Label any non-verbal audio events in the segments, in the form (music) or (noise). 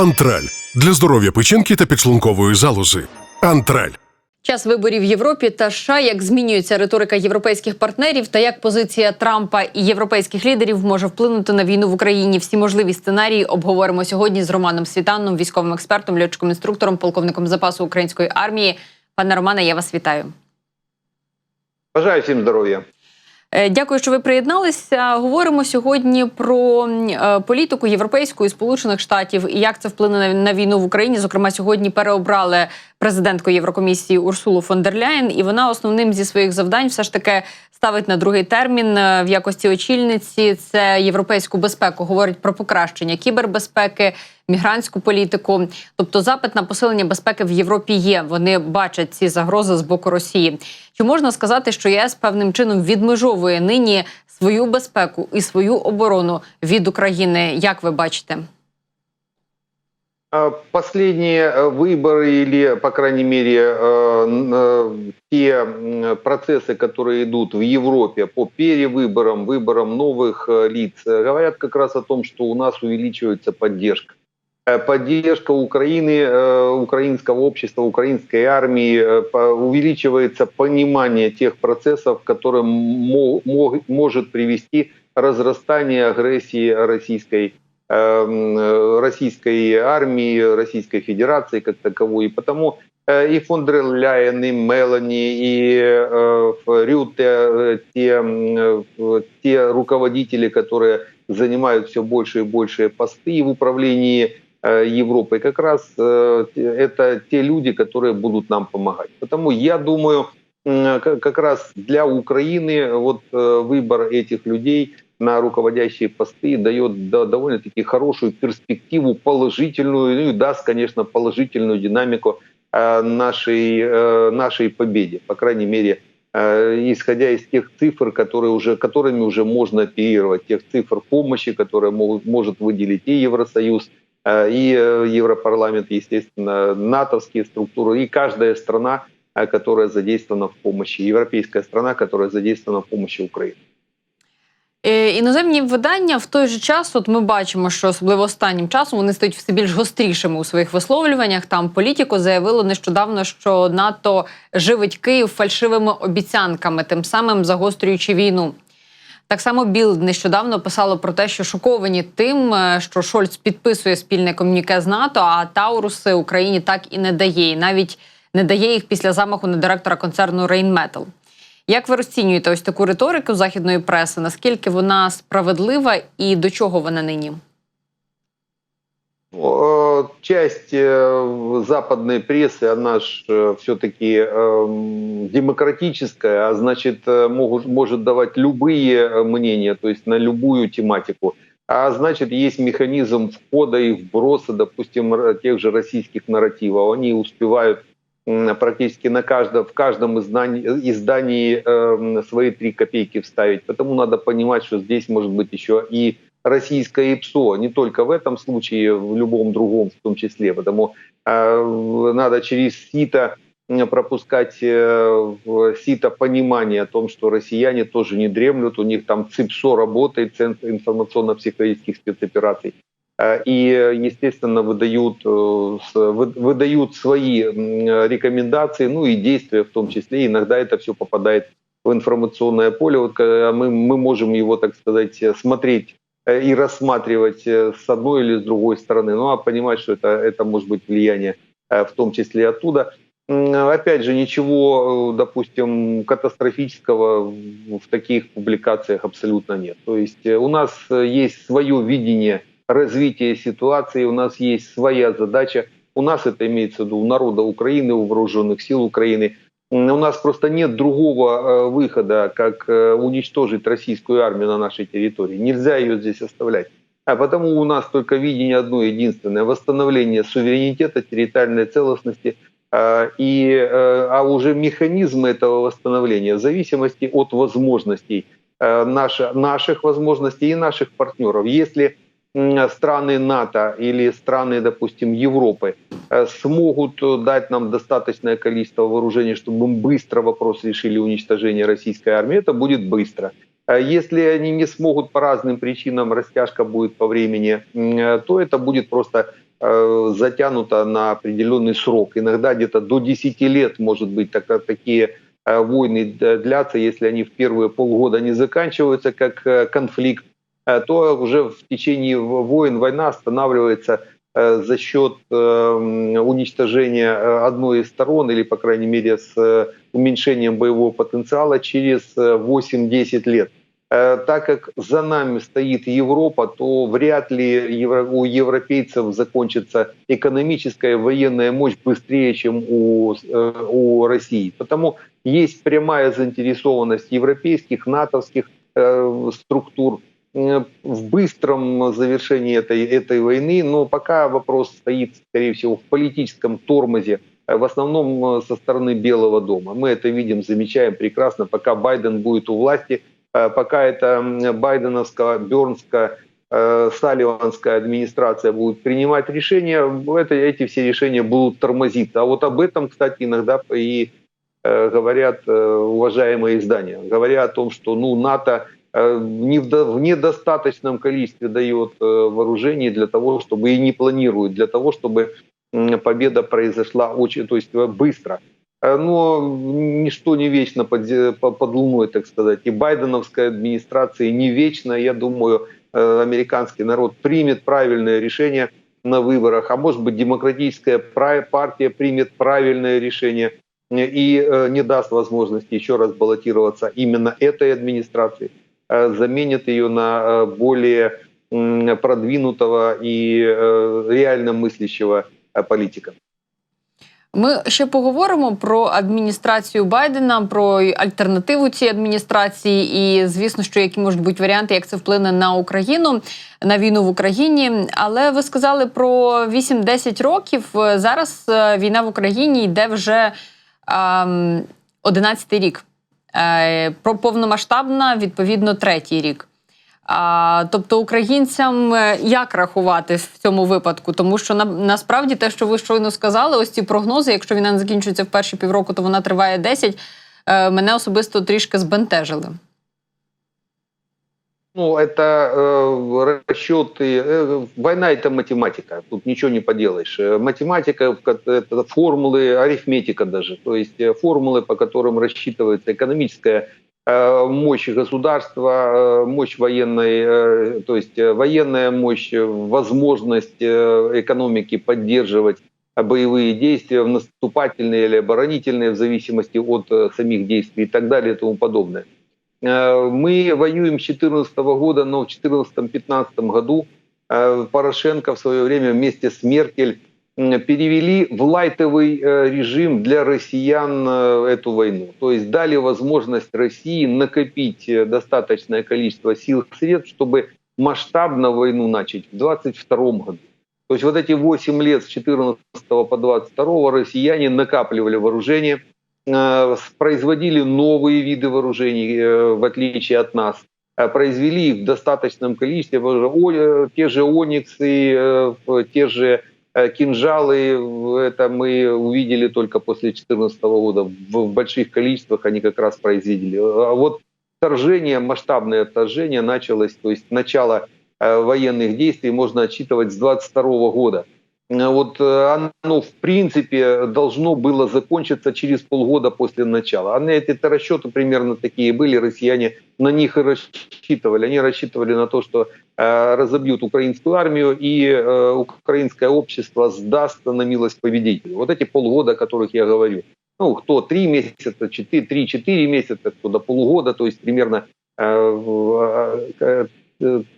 Антраль для здоров'я печінки та підшлункової залози. Антраль. Час виборів в Європі та США, як змінюється риторика європейських партнерів, та як позиція Трампа і європейських лідерів може вплинути на війну в Україні. Всі можливі сценарії обговоримо сьогодні з Романом Світаном, військовим експертом, льотчиком інструктором, полковником запасу української армії. Пане Романе, я вас вітаю. Бажаю всім здоров'я. Е, Дякую, що ви приєдналися. Говоримо сьогодні про е, політику Європейської Сполучених Штатів і як це вплине на, на війну в Україні. Зокрема, сьогодні переобрали президентку Єврокомісії Урсулу фон дер Ляєн, і вона основним зі своїх завдань все ж таки ставить на другий термін е, в якості очільниці. Це європейську безпеку. Говорить про покращення кібербезпеки, мігрантську політику. Тобто, запит на посилення безпеки в Європі є. Вони бачать ці загрози з боку Росії. Чи можна сказати, що ЄС певним чином відмежовує нині свою безпеку і свою оборону від України? Як ви бачите? А, Последние э, выборы или, по крайней мере, э, э, те процессы, которые идут в Европе по перевыборам, выборам новых лиц, говорят как раз о том, что у нас увеличивается поддержка. Поддержка Украины, украинского общества, украинской армии, увеличивается понимание тех процессов, которые может привести разрастание агрессии российской российской армии, Российской Федерации как таковой. И потому э, и фон дер Ляйен, и Мелани, и э, Рюте, э, те, э, те руководители, которые занимают все больше и больше посты в управлении э, Европой, как раз э, это те люди, которые будут нам помогать. Потому я думаю, как раз для Украины вот э, выбор этих людей на руководящие посты дает до- довольно-таки хорошую перспективу, положительную, ну и даст, конечно, положительную динамику э, нашей, э, нашей победе. По крайней мере, э, исходя из тех цифр, которые уже, которыми уже можно оперировать, тех цифр помощи, которые могут, может выделить и Евросоюз, и Европарламент, естественно, натовские структуры, и каждая страна, которая задействована в помощи, европейская страна, которая задействована в помощи Украине. Е, Іноземні видання в той же час, от ми бачимо, що особливо останнім часом вони стають все більш гострішими у своїх висловлюваннях. Там політико заявило нещодавно, що НАТО живить Київ фальшивими обіцянками, тим самим загострюючи війну. Так само Білд нещодавно писало про те, що шоковані тим, е, що Шольц підписує спільне комюніке з НАТО, а Тауруси Україні так і не дає. І навіть не дає їх після замаху на директора концерну Рейнметал. Як ви розцінюєте ось таку риторику західної преси? Наскільки вона справедлива і до чого вона нині? Э, Часть э, западной прессы, она же все-таки демократическая, а значит, э, могут, может давать любые э, мнения, то есть на любую тематику. А значит, есть механизм входа и вброса, допустим, р- тех же российских нарративов. Они успевают м, практически на каждом, в каждом издании, издании э, свои три копейки вставить. Поэтому надо понимать, что здесь может быть еще и российское ИПСО, не только в этом случае, в любом другом в том числе, потому э, надо через сито пропускать э, в сито понимание о том, что россияне тоже не дремлют, у них там ЦИПСО работает, Центр информационно-психологических спецопераций, и, э, естественно, выдают, э, выдают свои рекомендации, ну и действия в том числе. Иногда это все попадает в информационное поле, вот, когда мы, мы можем его, так сказать, э, смотреть э, и рассматривать э, с одной или с другой стороны, ну а понимать, что это, это может быть влияние э, в том числе оттуда. Опять же, ничего, э, допустим, катастрофического в таких публикациях абсолютно нет. То есть э, у нас э, есть свое видение развития ситуации, у нас есть своя задача. У нас это имеется в виду у народа Украины, у вооруженных сил Украины. У нас просто нет другого э, выхода, как э, уничтожить российскую армию на нашей территории. Нельзя ее здесь оставлять. А потому у нас только видение одно единственное – восстановление суверенитета, территориальной целостности, э, и, а уже механизмы этого восстановления в зависимости от возможностей наши- наших возможностей и наших партнеров. Если страны НАТО или страны, допустим, Европы э, смогут э, дать нам достаточное количество вооружений, чтобы мы быстро вопрос решили уничтожения российской армии, это будет быстро. Э, Если они не смогут по разным причинам, растяжка будет по времени, э, то это будет просто затянуто на определенный срок. Иногда где-то до 10 лет, может быть, так- такие войны длятся, если они в первые полгода не заканчиваются как конфликт, то уже в течение войн война останавливается э, за счет э, м, уничтожения э, одной из сторон или, по крайней мере, с э, уменьшением боевого потенциала через э, 8-10 лет. Э, Так как за нами стоит Европа, то вряд ли у европейцев закончится экономическая военная мощь быстрее, чем у, э, у России. Потому есть прямая заинтересованность европейских, натовских э, структур э, в быстром завершении этой, этой войны, но пока вопрос стоит, скорее всего, в политическом тормозе, э, в основном э, со стороны Белого дома. Мы это видим, замечаем прекрасно, пока Байден будет у власти, э, пока эта байденовская, бернская, э, салливанская администрация будет принимать решения, это, эти все решения будут тормозиться. А вот об этом, кстати, иногда и э, говорят э, уважаемые издания. Говоря о том, что ну, НАТО э, в, до- в недостаточном количестве дает э, вооружений для того, чтобы и не планирует, для того, чтобы победа произошла очень, то есть э, быстро. Э, Но ничто не вечно под, под луной, так сказать. И байденовская администрация не вечна. Я думаю, э, американский народ примет правильное решение на выборах, а может быть демократическая партия примет правильное решение и э, не даст возможности еще раз баллотироваться именно этой администрации, э, заменит ее на э, более м, продвинутого и э, реально мыслящего э, политика. Ми ще поговоримо про адміністрацію Байдена, про альтернативу цій адміністрації, і звісно, що які можуть бути варіанти, як це вплине на Україну, на війну в Україні. Але ви сказали про 8-10 років. Зараз е, війна в Україні йде вже ем, 11 рік. Е, Про повномасштабна, відповідно, третій рік. Тобто українцям е, як рахувати в цьому випадку? Тому що на, насправді те, що ви щойно сказали, ось ці прогнози, якщо війна не закінчується в перші півроку, то вона триває 10, е, мене особисто трішки збентежили. Ну, это э, расчеты. Э, война это математика. Тут ничего не поделаешь. Э, Математика это формулы, арифметика даже. То есть э, формулы, по которым рассчитывается экономическая э, мощь государства, мощь военной, то есть военная мощь, возможность экономики поддерживать боевые действия, наступательные или оборонительные, в зависимости от самих действий и так далее и тому подобное. Э, Мы воюем с 2014 года, но в 2014-2015 году э, Порошенко в свое время вместе с Меркель перевели в лайтовый э, режим для россиян эту войну. То есть дали возможность России накопить достаточное количество сил и средств, чтобы масштабно войну начать в 2022 году. То есть вот эти 8 лет с 14 по 22 россияне накапливали вооружение, производили новые виды вооружений, э, в отличие от нас, э, произвели их в достаточном количестве. Э, Те же ониксы, э, те же э, кинжалы, это мы увидели только после 2014 года. В больших количествах они как раз произвели. А вот вторжение, масштабное вторжение началось, то есть начало э, военных действий можно отчитывать с 22 года. Э, Вот э, оно, в принципе, должно было закончиться через полгода после начала. Они, эти расчеты примерно такие были, россияне на них и рассчитывали. Они рассчитывали на то, что э, разобьют украинскую армию, и э, украинское общество сдаст на милость победителю. Вот эти полгода, о которых я говорю. Ну, кто три месяца, четыре, три-четыре месяца, кто до полугода, то есть примерно э, э,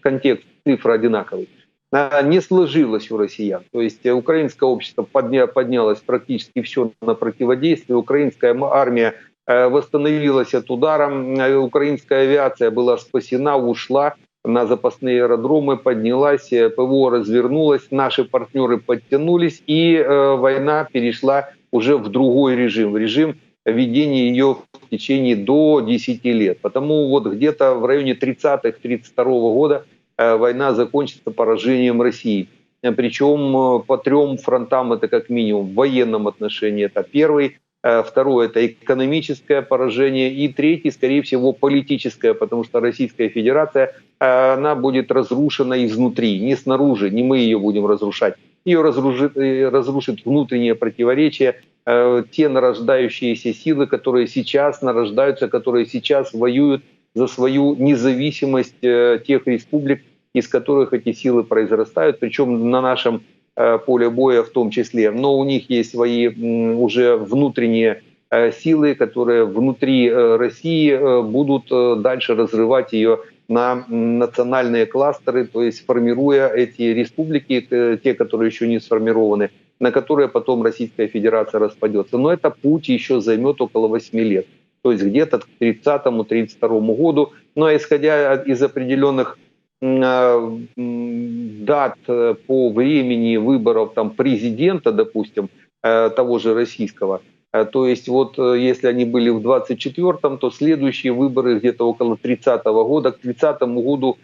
контекст цифр одинаковый а, не сложилось у россиян. То есть э, украинское общество подня, поднялось практически все на противодействие. Украинская армия э, восстановилась от удара. Э, Украинская авиация была спасена, ушла на запасные аэродромы, поднялась, э, ПВО развернулась, наши партнеры подтянулись, и э, война перешла уже в другой режим, в режим ведения ее в течение до 10 лет. Потому вот где-то в районе 30-х, 32 года э, война закончится поражением России. Э, Причем э, по трем фронтам это как минимум в военном отношении. Это первый Э, Второе – это экономическое поражение. И третье, скорее всего, политическое, потому что Российская Федерация, э, она будет разрушена изнутри, не снаружи, не мы ее будем разрушать. Ее разрушит, э, разрушит внутреннее противоречие, э, те нарождающиеся силы, которые сейчас нарождаются, которые сейчас воюют за свою независимость э, тех республик, из которых эти силы произрастают, причем на нашем э, поле боя в том числе. Но у них есть свои уже внутренние э, силы, которые внутри России будут дальше разрывать ее на национальные кластеры, то есть формируя эти республики, те, которые еще не сформированы, на которые потом Российская Федерация распадется. Но это путь еще займет около 8 лет. То есть где-то к 30-32 году. Но исходя от- из определенных а, дат э, по времени выборов там, президента, допустим, э, того же российского, э, то есть вот если они были в 24-м, то следующие выборы где-то около 30-го года. К 30-му году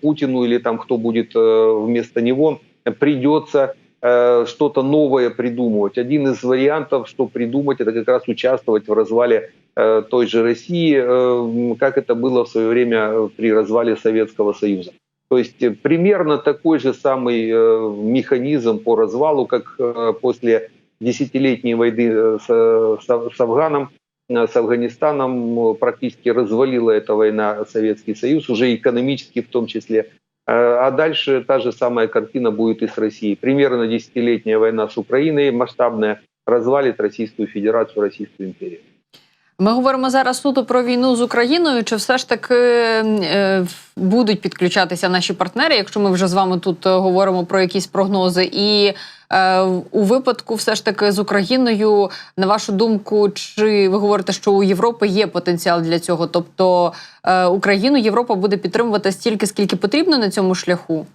Путину или там кто будет вместо него придется что-то новое придумывать. Один из вариантов, что придумать, это как раз участвовать в развале той же России, э, как это было в свое время э, при развале Советского Союза. То есть э, примерно такой же самый э, механизм по развалу, как э, после десятилетней войны э, с, Афганом, э, с Афганистаном э, практически развалила эта война Советский Союз, уже экономически в том числе. Э, А дальше та же самая картина будет и с Россией. Примерно десятилетняя война с Украиной масштабная развалит Российскую Федерацию, Российскую империю. Ми говоримо зараз суто про війну з Україною. Чи все ж таки е, в- будуть підключатися наші партнери, якщо ми вже з вами тут е, говоримо про якісь прогнози? І е, у випадку, все ж таки, з Україною, на вашу думку, чи ви говорите, що у Європи є потенціал для цього? Тобто е, Україну Європа буде підтримувати стільки, скільки потрібно на цьому шляху?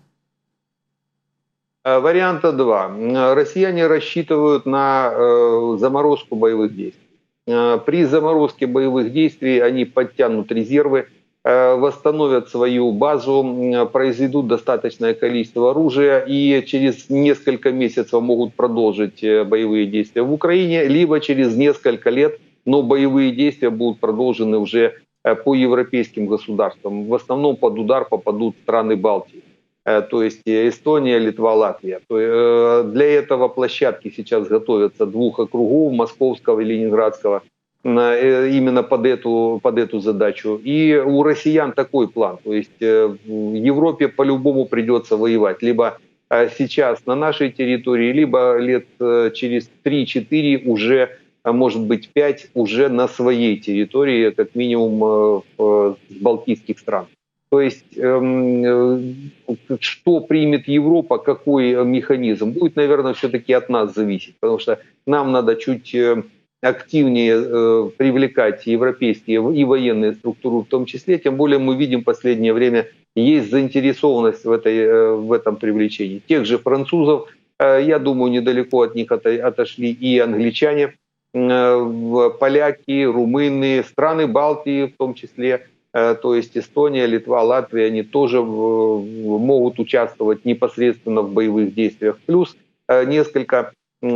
Э, Варианта два. М, Россияне рассчитывают на э, заморозку боевых действий. Э, При заморозке боевых действий они подтянут резервы, э, восстановят свою базу, произведут достаточное количество оружия и через несколько месяцев могут продолжить э, боевые действия в Украине, либо через несколько лет, но боевые действия будут продолжены уже по европейским государствам. В основном под удар попадут страны Балтии. Э, то есть э, Эстония, Литва, Латвия. Э, Для этого площадки сейчас готовятся двух округов, Московского и Ленинградского, именно под эту, под эту задачу. И у россиян такой план. То есть в Европе по-любому придется воевать. Либо сейчас на нашей территории, либо лет через 3-4 уже, а может быть 5, уже на своей территории, как минимум с балтийских стран. То есть, эм, э, что примет Европа, какой э, механизм, будет, наверное, все-таки от нас зависеть, потому что нам надо чуть э, активнее привлекать европейские и военные структуры в том числе, тем более мы видим в последнее время есть заинтересованность в, этой, в этом привлечении. Тех же французов, я думаю, недалеко от них ото- отошли и англичане, поляки, румыны, страны Балтии в том числе, то есть Эстония, Литва, Латвия, они тоже могут участвовать непосредственно в боевых действиях. Плюс э, несколько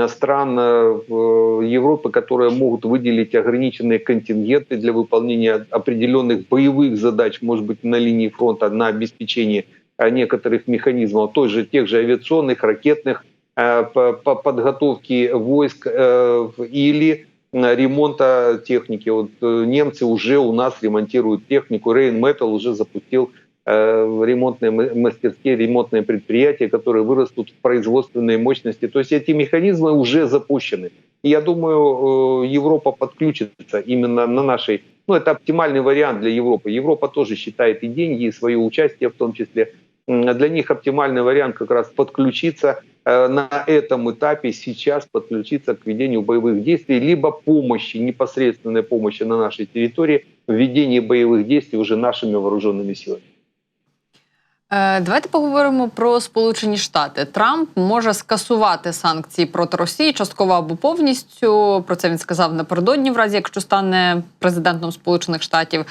стран э, Европы, которые могут выделить ограниченные контингенты для выполнения определенных боевых задач, может быть, на линии фронта, на обеспечение э, некоторых механизмов, той же, тех же авиационных, ракетных, э, по, по подготовке войск э, или э, ремонта техники. Вот э, немцы уже у нас ремонтируют технику. Rain Metal уже запустил э, ремонтные мастерские, ремонтные предприятия, которые вырастут в производственные мощности. То есть эти механизмы уже запущены. И я думаю, э, Европа подключится именно на нашей... Ну, это оптимальный вариант для Европы. Европа тоже считает и деньги, и свое участие в том числе. М, Для них оптимальный вариант как раз подключиться э, на этом этапе сейчас подключиться к ведению боевых действий, либо помощи, непосредственной помощи на нашей территории в ведении боевых действий уже нашими вооруженными силами. Е, Давайте поговоримо про Сполучені Штати. Трамп може скасувати санкції проти Росії частково або повністю. Про це він сказав напередодні, в разі якщо стане президентом Сполучених Штатів.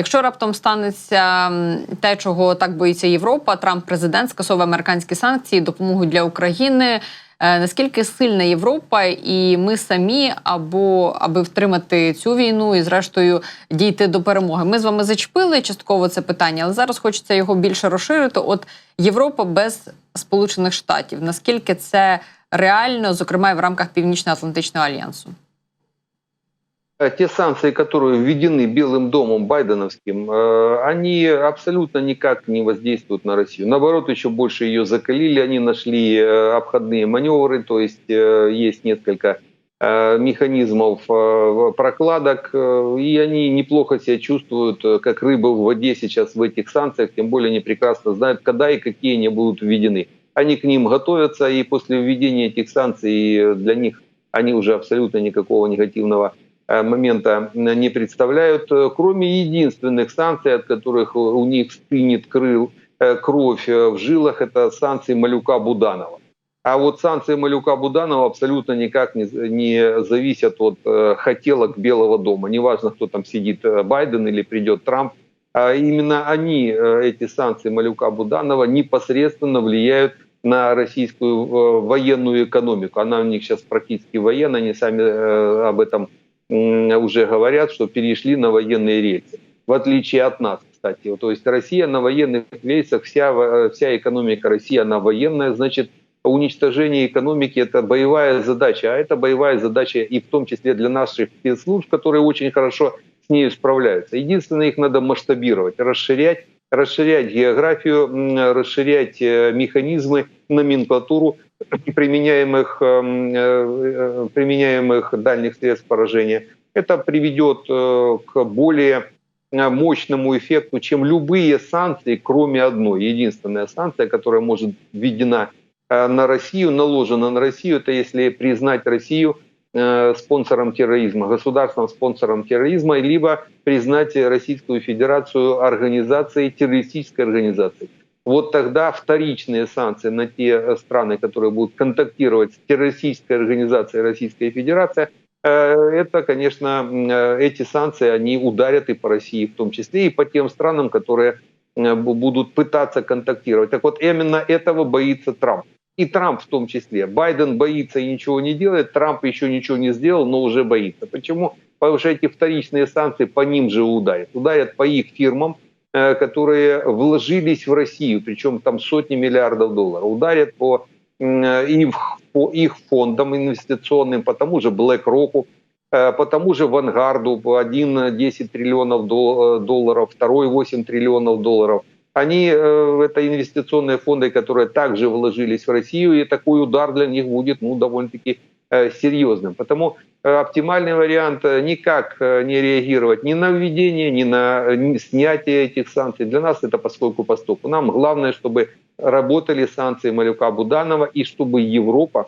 Якщо раптом станеться те, чого так боїться Європа, Трамп президент скасовує американські санкції, допомогу для України. Е, Наскільки сильна Європа і ми самі, або аби втримати цю війну і, зрештою, дійти до перемоги? Ми з вами зачепили частково це питання, але зараз хочеться його більше розширити. От Європа без Сполучених Штатів. Наскільки це реально, зокрема і в рамках Північно-Атлантичного альянсу? Э, те санкции, которые введены Белым домом Байденовским, э, они абсолютно никак не воздействуют на Россию. Наоборот, еще больше ее закалили, они нашли э, обходные маневры, то есть есть несколько механизмов прокладок, и они неплохо себя чувствуют, как рыба в воде сейчас в этих санкциях, тем более они прекрасно знают, когда и какие они будут введены. Они к ним готовятся, и после введения этих санкций для них они уже абсолютно никакого негативного момента не представляют, э, кроме единственных санкций, от которых у них стынет крыл, э, кровь э, в жилах, это санкции Малюка Буданова. А вот санкции Малюка Буданова абсолютно никак не, не зависят от э, хотелок Белого дома. Неважно, кто там сидит, э, Байден или придет Трамп. А именно они, э, эти санкции Малюка Буданова, непосредственно влияют на российскую э, военную экономику. Она у них сейчас практически военная, они сами э, об этом уже говорят, что перешли на военные рельсы. В отличие от нас, кстати. То есть Россия на военных рельсах, вся, вся экономика России, она военная, значит, уничтожение экономики – это боевая задача, а это боевая задача и в том числе для наших спецслужб, которые очень хорошо с ней справляются. Единственное, их надо масштабировать, расширять, расширять географию, расширять э, механизмы, номенклатуру (clears throat) применяемых, э, э, применяемых дальних средств поражения. Это приведет к более мощному эффекту, чем любые санкции, кроме одной. Единственная санкция, которая может введена на Россию, наложена на Россию, это если признать Россию спонсором терроризма, государственным спонсором терроризма, либо признать Российскую Федерацию организацией, террористической организацией. Вот тогда вторичные санкции на те э, страны, которые будут контактировать с террористической организацией Российская Федерация, э, это, конечно, э, эти санкции, они ударят и по России в том числе, и по тем странам, которые э, бу- будут пытаться контактировать. Так вот, именно этого боится Трамп. И Трамп в том числе. Байден боится и ничего не делает, Трамп еще ничего не сделал, но уже боится. Почему? Потому что эти вторичные санкции по ним же ударят. Ударят по их фирмам, э, которые вложились в Россию, причем там сотни миллиардов долларов. Ударят по, э, по их фондам инвестиционным, по тому же BlackRock, э, по тому же Вангарду, по 1,10 триллионов дол- долларов, второй 8 триллионов долларов. Они, э, это инвестиционные фонды, которые также вложились в Россию, и такой удар для них будет ну, довольно-таки э, серьезным. Потому э, оптимальный вариант никак не реагировать ни на введение, ни на снятие этих санкций. Для нас это поскольку поскольку. Нам главное, чтобы работали санкции Малюка Буданова и чтобы Европа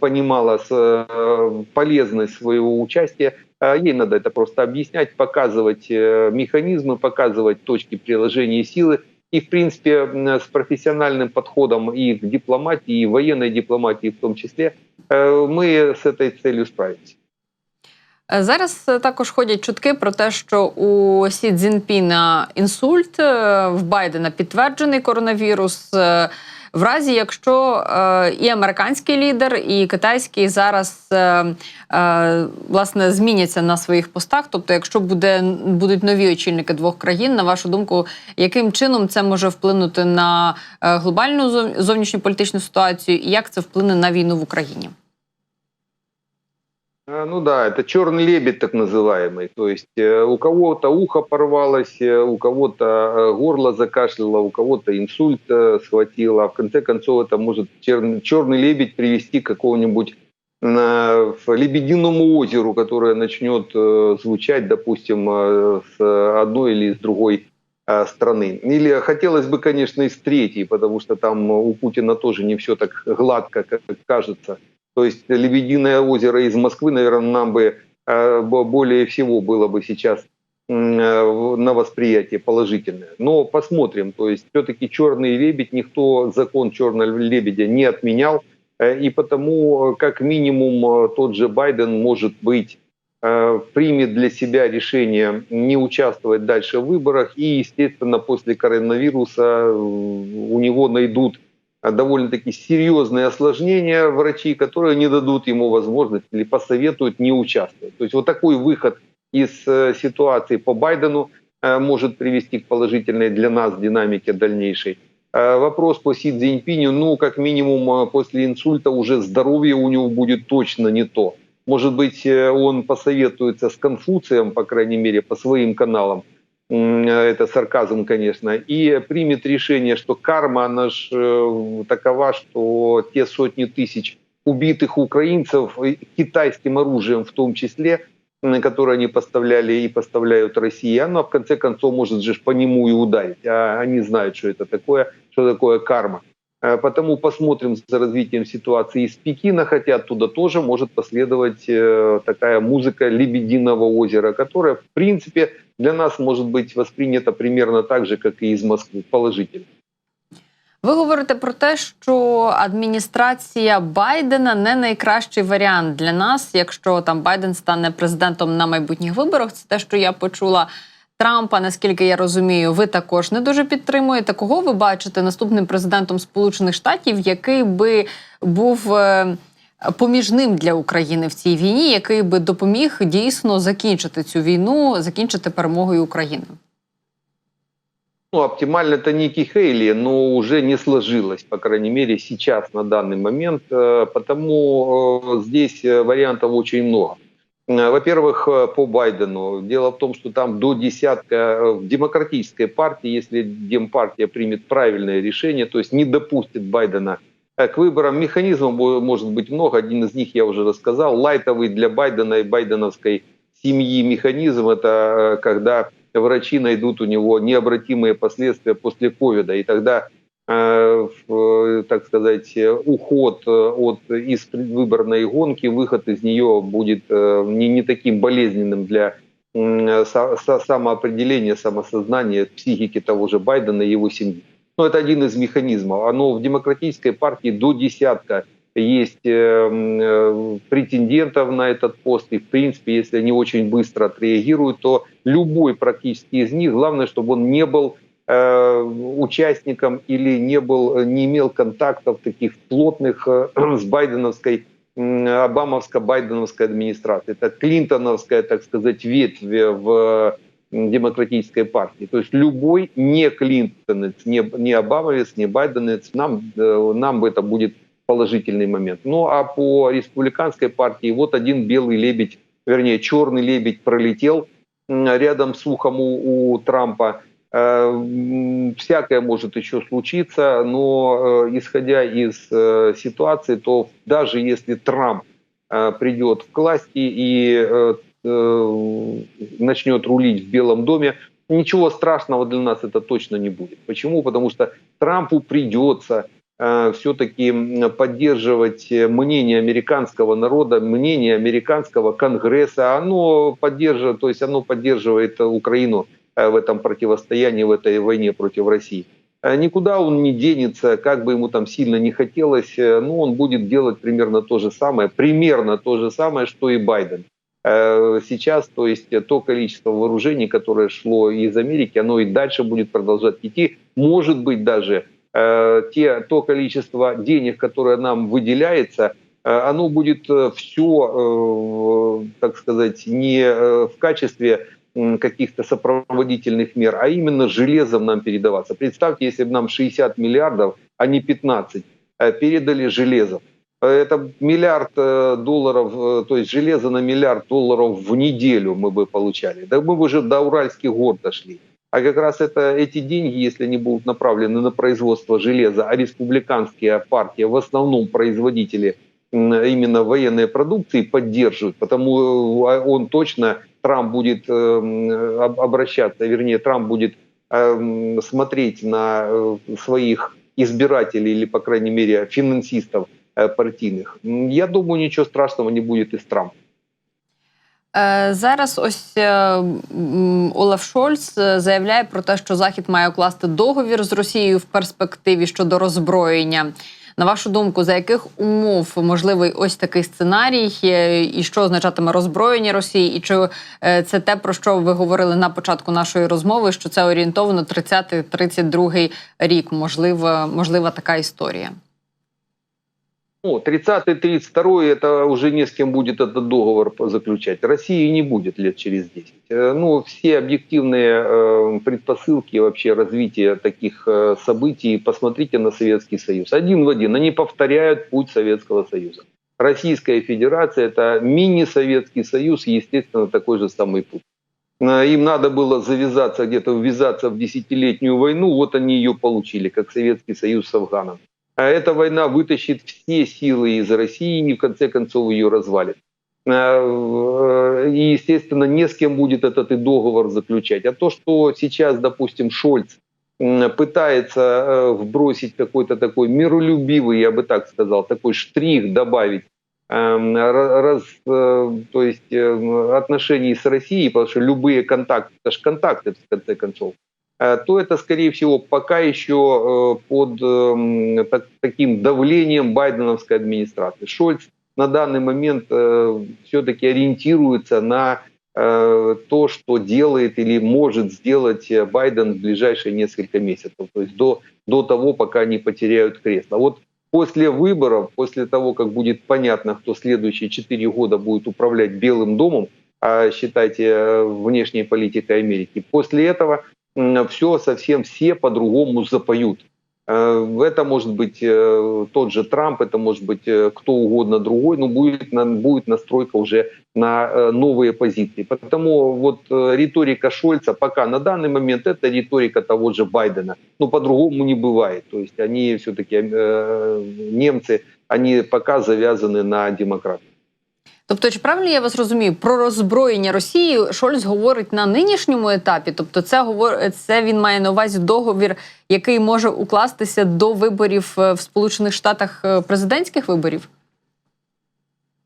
понимала с- э, полезность своего участия. Э, Ей надо это просто объяснять, показывать э, механизмы, показывать точки приложения силы. И, в принципе, м, с профессиональным подходом и к дипломатии, и военной дипломатии в том числе, э, мы с этой целью справимся. Е, Зараз е, також ходять чутки про те, що у Сі Цзіньпіна інсульт, е, в Байдена підтверджений коронавірус. В разі, якщо е, і американський лідер, і китайський зараз е, е, власне зміняться на своїх постах, тобто, якщо буде будуть нові очільники двох країн, на вашу думку, яким чином це може вплинути на е, глобальну зовнішню політичну ситуацію, і як це вплине на війну в Україні? А, Ну да, это черный лебедь так называемый. То есть э, у кого-то ухо порвалось, э, у кого-то э, горло закашляло, у кого-то инсульт э, схватило. А в конце концов это может черный, черный лебедь привести к какому-нибудь э, лебединому озеру, которое начнет э, звучать, допустим, э, с одной или с другой э, страны. Или хотелось бы, конечно, и с третьей, потому что там у Путина тоже не все так гладко, как кажется. То есть Лебединое озеро из Москвы, наверное, нам бы э, бо- более всего было бы сейчас э, на восприятие положительное. Но посмотрим. То есть все-таки черный лебедь, никто закон черного лебедя не отменял. Э, И потому, как минимум, тот же Байден, может быть, примет для себя решение не участвовать дальше в выборах. И, естественно, после коронавируса у него найдут довольно-таки серьезные осложнения врачи, которые не дадут ему возможность или посоветуют не участвовать. То есть вот такой выход из э, ситуации по Байдену э, может привести к положительной для нас динамике дальнейшей. Э, Вопрос по Си Цзиньпиню, ну, как минимум, э, после инсульта уже здоровье у него будет точно не то. Может быть, э, он посоветуется с Конфуцием, по крайней мере, по своим каналам. Это сарказм, конечно. И примет решение, что карма, она ж э, такова, что те сотни тысяч убитых украинцев китайским оружием в том числе, м, которые они поставляли и поставляют России, оно в конце концов может же по нему и ударить. А они знают, что это такое, что такое карма. Э, Потому посмотрим за развитием ситуации из Пекина, хотя оттуда тоже может последовать э, такая музыка Лебединого озера, которая, в принципе, для нас может быть воспринята примерно так же, как и из Москвы, положительно. Ви говорите про те, що адміністрація Байдена не найкращий варіант для нас, якщо там Байден стане президентом на майбутніх виборах. Це те, що я почула. Трампа, наскільки я розумію, ви також не дуже підтримуєте. Кого ви бачите наступним президентом Сполучених Штатів, який би був е, поміжним для України в цій війні, який би допоміг дійсно закінчити цю війну, закінчити перемогою України? Ну, оптимально это Ники Хейли, но уже не сложилось, по крайней мере, сейчас, на данный момент. Э, Потому э, здесь э, вариантов очень много. Э, Во-первых, э, по Байдену. Дело в том, что там до десятка э, в демократической партии, если Демпартия примет правильное решение, то есть не допустит Байдена э, к выборам, механизмов может быть много. Один из них я уже рассказал. Лайтовый для Байдена и байденовской семьи механизм – это э, когда врачи найдут у него необратимые последствия после ковида, и тогда, э, э, так сказать, э, уход э, от из предвыборной гонки, выход из нее будет э, не, не таким болезненным для самоопределения, самосознания, психики того же Байдена и его семьи. Но это один из механизмов. Оно в демократической партии до десятка есть э, э, претендентов на этот пост, и в принципе, если они очень быстро отреагируют, то любой практически из них, главное, чтобы он не был э, участником или не был, не имел контактов таких плотных (clears throat) с байденовской, обамовско-байденовской администрацией. Это клинтоновская, так сказать, ветвь в демократической партии. То есть любой не клинтонец, не, не обамовец, не байденец, нам, э, нам это будет положительный момент. Ну а по республиканской партии вот один белый лебедь, вернее черный лебедь пролетел рядом с ухом у, у Трампа. Э, Всякое может еще случиться, но э, исходя из э, ситуации, то даже если Трамп э, придет к власти и э, э, начнет рулить в Белом доме, ничего страшного для нас это точно не будет. Почему? Потому что Трампу придется все-таки поддерживать э, мнение американского народа, мнение американского конгресса. Оно поддерживает, то есть оно поддерживает э, Украину э, в этом противостоянии, в этой войне против России. Э, Никуда он не денется, как бы ему там сильно не хотелось, э, но он будет делать примерно то же самое, примерно то же самое, что и Байден. Э, Сейчас, то есть э, то количество вооружений, которое шло из Америки, оно и дальше будет продолжать идти. Может быть даже э, те, то количество денег, которое нам выделяется, оно будет все, так сказать, не в качестве каких-то сопроводительных мер, а именно железом нам передаваться. Представьте, если бы нам 60 миллиардов, а не 15, э, передали железом. Это миллиард э, долларов, э, то есть железо на миллиард долларов в неделю мы бы получали. Да мы бы уже до Уральских гор дошли. А как раз это, эти деньги, если они будут направлены на производство железа, а республиканские партии, в основном производители именно военной продукции поддерживают, потому э, он точно, Трамп будет обращаться, вернее, Трамп будет смотреть на своих избирателей или, по крайней мере, финансистов партийных. Я думаю, ничего страшного не будет и с Трампом. Е, Зараз ось е, Олаф Шольц е, заявляє про те, що Захід має укласти договір з Росією в перспективі щодо роззброєння. На вашу думку, за яких умов можливий ось такий сценарій, е, і що означатиме роззброєння Росії? І чи е, це те, про що ви говорили на початку нашої розмови? Що це орієнтовно 30-32 рік? Можливо, можлива така історія. Ну, 30-32 это уже не с кем будет этот договор заключать. России не будет лет через 10. Э, Ну, все объективные э, предпосылки вообще развития таких э, событий, посмотрите на Советский Союз. Один в один. Они повторяют путь Советского Союза. Российская Федерация – это мини-Советский Союз, естественно, такой же самый путь. Им надо было завязаться где-то, ввязаться в десятилетнюю войну, вот они ее получили, как Советский Союз с Афганом. А Эта война вытащит все силы из России и в конце концов ее развалит. Э, И, естественно, не с кем будет этот и договор заключать. А то, что сейчас, допустим, Шольц пытается э, вбросить какой-то такой миролюбивый, я бы так сказал, такой штрих добавить эм, ра- раз, э, то есть э, отношений с Россией, потому что любые контакты, это же контакты в конце концов, то это, скорее всего, пока еще э, под эм, так- таким давлением байденовской администрации. Шольц на данный момент все-таки ориентируется на э, то, что делает или может сделать э, Байден в ближайшие несколько месяцев, то есть до, до того, пока они потеряют кресло. Вот после выборов, после того, как будет понятно, кто следующие четыре года будет управлять Белым домом, а считайте э, внешней политикой Америки, после этого все совсем все по-другому запоют. Э, Это может быть э, тот же Трамп, это может быть э, кто угодно другой, но будет, будет настройка уже на новые позиции. Потому вот риторика Шольца пока на данный момент это риторика того же Байдена. Но по-другому не бывает. То есть они все-таки, немцы, они пока завязаны на демократов. Тобто, чи правильно я вас розумію, про роззброєння Росії Шольц говорить на нинішньому етапі? Тобто, це говор... це він має на увазі договір, який може укластися до виборів е, в Сполучених Штатах е, президентських виборів?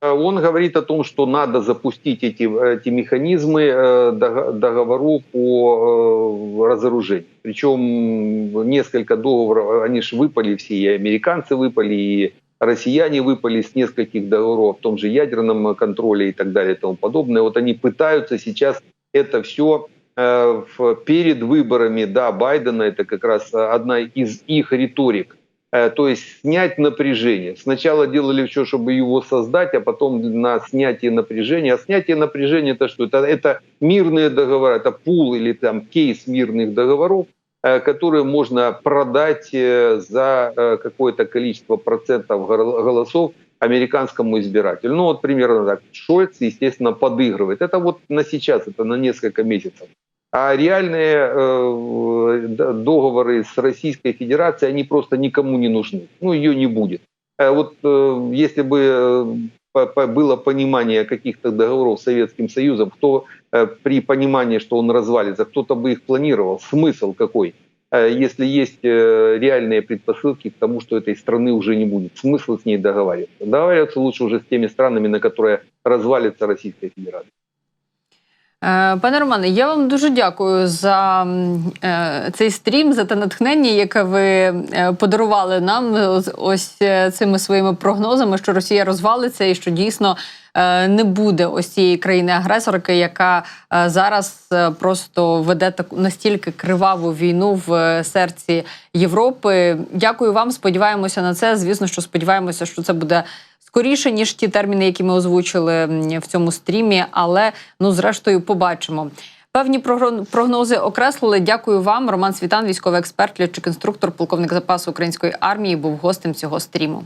Э, Он говорит о том, что надо запустить эти, эти механизмы э, дог- договоров по э, разоружению. Причем несколько договоров, они же выпали все, и американцы выпали, и россияне выпали с нескольких договоров, в том же ядерном контроле и так далее и тому подобное. Вот они пытаются сейчас это все перед выборами, да, Байдена, это как раз одна из их риторик, Э, то есть снять напряжение. Сначала делали все, чтобы его создать, а потом на снятие напряжения. А снятие напряжения это что? Это, это мирные договоры, это пул или там кейс мирных договоров, э, которые можно продать э, за э, какое-то количество процентов гол- голосов американскому избирателю. Ну вот примерно так. Шольц, естественно, подыгрывает. Это вот на сейчас, это на несколько месяцев. А реальные э, договоры с Российской Федерацией, они просто никому не нужны. Ну, ее не будет. Э, Вот э, если бы э, было понимание каких-то договоров с Советским Союзом, кто э, при понимании, что он развалится, кто-то бы их планировал. Смысл какой? Э, Если есть э, реальные предпосылки к тому, что этой страны уже не будет. Смысл с ней договариваться. Договариваться лучше уже с теми странами, на которые развалится Российская Федерация. Е, Пане Романе, я вам дуже дякую за е, цей стрім, за те натхнення, яке ви е, подарували нам ось- цими своїми прогнозами, що Росія розвалиться і що дійсно не буде ось цієї країни-агресорки, яка зараз просто веде таку настільки криваву війну в серці Європи. Дякую вам. Сподіваємося на це. Звісно, що сподіваємося, що це буде скоріше ніж ті терміни, які ми озвучили в цьому стрімі. Але ну зрештою побачимо. Певні прогнози окреслили. Дякую вам. Роман Світан, військовий експерт, льотчик інструктор, полковник запасу української армії, був гостем цього стріму.